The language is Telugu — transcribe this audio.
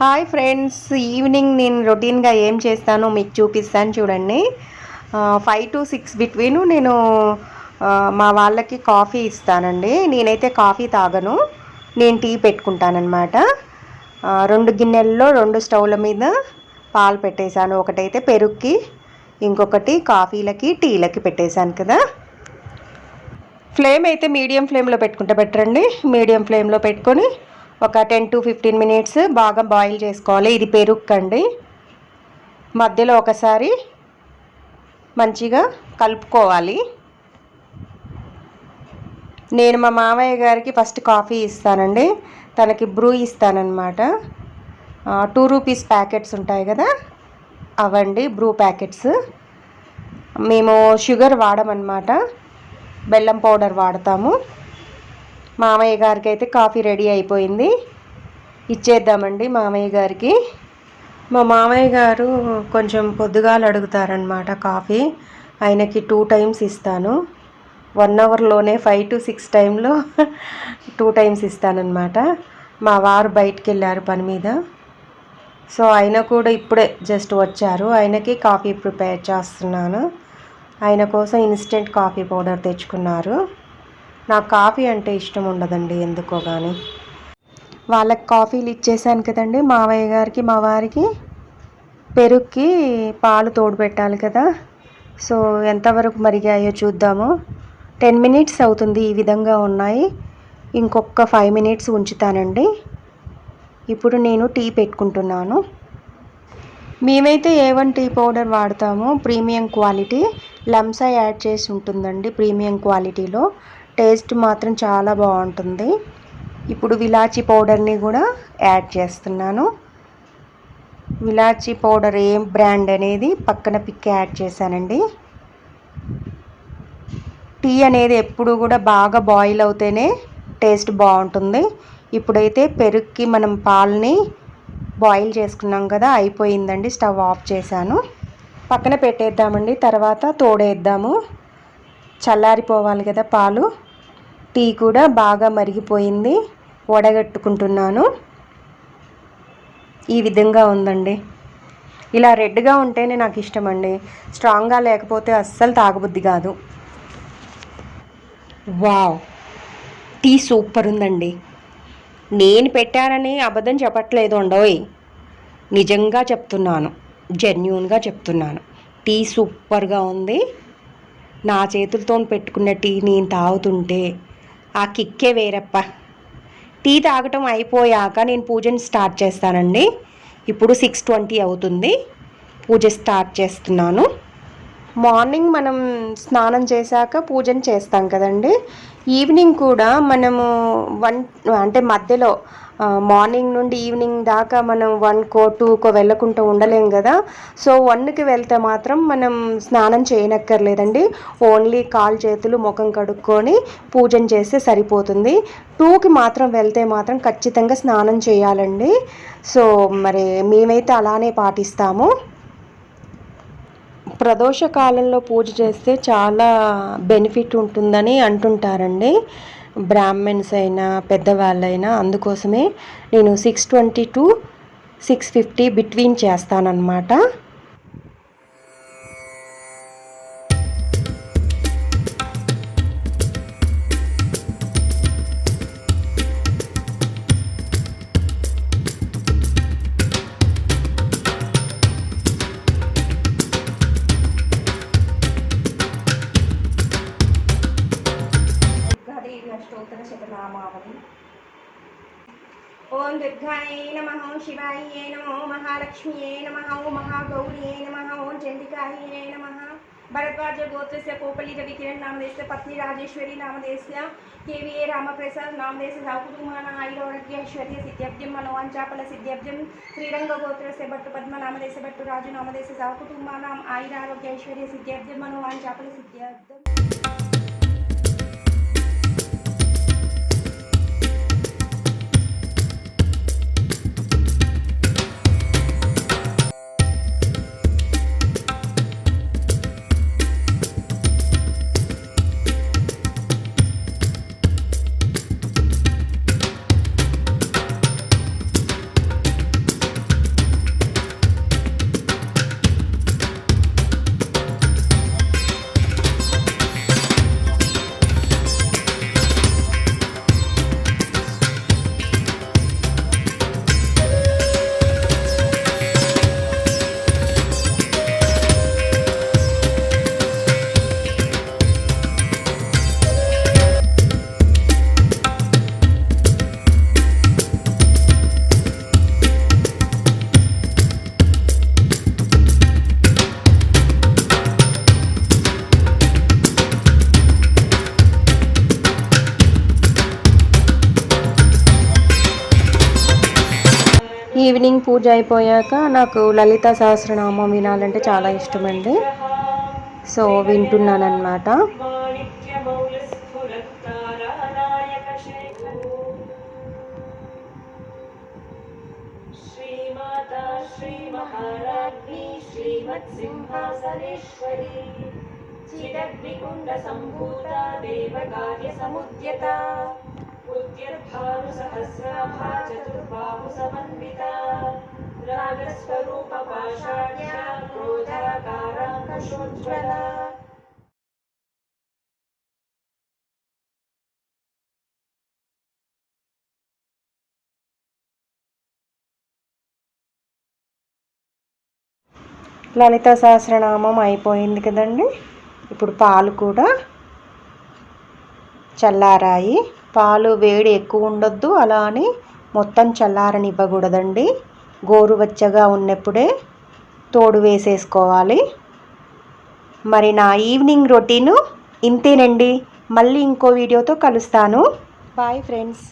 హాయ్ ఫ్రెండ్స్ ఈవినింగ్ నేను రొటీన్గా ఏం చేస్తానో మీకు చూపిస్తాను చూడండి. ఫైవ్ టు సిక్స్ బిట్వీన్ నేను మా వాళ్ళకి కాఫీ ఇస్తానండి. నేనైతే కాఫీ తాగను. నేను టీ పెట్టుకుంటానన్నమాట. రెండు గిన్నెల్లో రెండు స్టవ్ల మీద పాలు పెట్టేశాను. ఒకటైతే పెరుగుకి ఇంకొకటి కాఫీలకి టీలకి పెట్టేశాను కదా. ఫ్లేమ్ అయితే మీడియం ఫ్లేమ్లో పెట్టుకుంటే బెటర్ అండి. మీడియం ఫ్లేమ్లో పెట్టుకొని ఒక టెన్ టు ఫిఫ్టీన్ మినిట్స్ బాగా బాయిల్ చేసుకోవాలి. ఇది పెరుక్కండి. మధ్యలో ఒకసారి మంచిగా కలుపుకోవాలి. నేను మా మామయ్య గారికి ఫస్ట్ కాఫీ ఇస్తానండి. తనకి బ్రూ ఇస్తానన్నమాట. టూ రూపీస్ ప్యాకెట్స్ ఉంటాయి కదా? అవండి బ్రూ ప్యాకెట్స్. మేము షుగర్ వాడమన్నమాట. బెల్లం పౌడర్ వాడతాము. మామయ్య గారికి అయితే కాఫీ రెడీ అయిపోయింది. ఇచ్చేద్దామండి మామయ్య గారికి. మా మామయ్య గారు కొంచెం పొద్దుగాలు అడుగుతారనమాట కాఫీ. ఆయనకి టూ టైమ్స్ ఇస్తాను. వన్ అవర్లోనే ఫైవ్ టు సిక్స్ టైంలో టూ టైమ్స్ ఇస్తానన్నమాట. మా వారు బయటికి వెళ్ళారు పని మీద. సో ఆయన కూడా ఇప్పుడే జస్ట్ వచ్చారు. ఆయనకి కాఫీ ప్రిపేర్ చేస్తున్నాను. ఆయన కోసం ఇన్స్టెంట్ కాఫీ పౌడర్ తెచ్చుకున్నారు. నాకు కాఫీ అంటే ఇష్టం ఉండదండి ఎందుకో కానీ వాళ్ళకి కాఫీలు ఇచ్చేసాను కదండి మావయ్య గారికి మా వారికి. పెరుగుకి పాలు తోడు పెట్టాలి కదా. సో ఎంతవరకు మరిగాయో చూద్దాము. టెన్ మినిట్స్ అవుతుంది ఈ విధంగా ఉన్నాయి. ఇంకొక ఫైవ్ మినిట్స్ ఉంచుతానండి. ఇప్పుడు నేను టీ పెట్టుకుంటున్నాను. మేమైతే ఏ వన్ టీ పౌడర్ వాడతాము? Premium quality. లంసా యాడ్ చేసి ఉంటుందండి ప్రీమియం క్వాలిటీలో. టేస్ట్ మాత్రం చాలా బాగుంటుంది. ఇప్పుడు విలాచి పౌడర్ని కూడా యాడ్ చేస్తున్నాను. విలాచి పౌడర్ ఏం బ్రాండ్ అనేది పక్కన పిక్ యాడ్ చేశానండి. టీ అనేది ఎప్పుడు కూడా బాగా బాయిల్ అవుతేనే టేస్ట్ బాగుంటుంది. ఇప్పుడైతే పెరుగుకి మనం పాలని బాయిల్ చేసుకున్నాం కదా అయిపోయిందండి. స్టవ్ ఆఫ్ చేశాను. పక్కన పెట్టేద్దామండి. తర్వాత తోడేద్దాము. చల్లారిపోవాలి కదా పాలు. టీ కూడా బాగా మరిగిపోయింది. వడగట్టుకుంటున్నాను. ఈ విధంగా ఉందండి. ఇలా రెడ్గా ఉంటేనే నాకు ఇష్టం అండి స్ట్రాంగ్గా లేకపోతే అస్సలు తాగబుద్ధి కాదు. వావ్. టీ సూపర్ ఉందండి. నేను పెట్టానని అబద్ధం చెప్పట్లేదు అండోయ్ నిజంగా చెప్తున్నాను. జెన్యున్గా చెప్తున్నాను. టీ సూపర్గా ఉంది. నా చేతులతో పెట్టుకున్న టీ నేను తాగుతుంటే ఆ కిక్కే వేరప్ప. టీ తాగటం అయిపోయాక నేను పూజను స్టార్ట్ చేస్తానండి. ఇప్పుడు సిక్స్ ట్వంటీ అవుతుంది. పూజ స్టార్ట్ చేస్తున్నాను. మార్నింగ్ మనం స్నానం చేశాక పూజను చేస్తాం కదండి. ఈవినింగ్ కూడా మనము వన్ అంటే మధ్యలో మార్నింగ్ నుండి ఈవినింగ్ దాకా మనం వన్కో టూకో వెళ్ళకుండా ఉండలేం కదా. సో వన్కి వెళ్తే మాత్రం మనం స్నానం చేయనక్కర్లేదండి. ఓన్లీ కాలు చేతులు ముఖం కడుక్కొని పూజను చేస్తే సరిపోతుంది. టూకి మాత్రం వెళ్తే మాత్రం ఖచ్చితంగా స్నానం చేయాలండి. సో మరి మేమైతే అలానే పాటిస్తాము. ప్రదోష కాలంలో పూజ చేస్తే చాలా బెనిఫిట్ ఉంటుందని అంటుంటారండి. బ్రాహ్మణ్స్ అయినా పెద్దవాళ్ళైనా అందుకోసమే నేను six twenty to six fifty between చేస్తానన్నమాట. అష్టోత్తర శతనామావళి ఓం దుర్గాయే నమ శివాయే నమో మహాలక్ష్మ్యే నమ మహాగౌర్యే నమ ఓం చండికాయే నమ భరద్వాజ గోత్రస్య కోపలిత వికిరణ్ నామదేశ పత్ని రాజేశ్వరి నామదేశ కేవీఏ రామప్రసాద్ నామదేశ సౌకుటుంబాన ఐరోగ్యైశ్వర్య సిద్ధ్యబ్జం మనోవాంచాపల సిద్ధ్యబ్జం శ్రీరంగ గోత్రస్య భట్టు పద్మ నామదేశ భట్టు రాజు నామదేశ సౌకుటుంబానాం ఆయురారోగ్యైశ్వర్య సిద్ధ్యబ్జం మనోవాంచాపల సిద్ధ్యబ్జం ఈవినింగ్ పూజ అయిపోయాక నాకు లలిత సహస్రనామం వినాలంటే చాలా ఇష్టమండి సో వింటున్నానమాట श्रीमाता श्रीमहाराज्ञी श्रीमत्सिंहासनेश्वरी चिदग्निकुण्डसम्भूता देवकार्यसमुद्यता उद्यद्भानुसहस्राभा चतुर्बाहुसमन्विता रागस्वरूपपाषाढ्या क्रोधाकाराङ्कुशोज्ज्वला లలిత సహస్రనామం అయిపోయింది కదండి ఇప్పుడు పాలు కూడా చల్లారాయి పాలు వేడి ఎక్కువ ఉండొద్దు. అలా అని మొత్తం చల్లారని ఇవ్వకూడదండి గోరువెచ్చగా ఉన్నప్పుడే తోడు వేసేసుకోవాలి. మరి నా ఈవినింగ్ రొటీను ఇంతేనండి. మళ్ళీ ఇంకో వీడియోతో కలుస్తాను. Bye friends.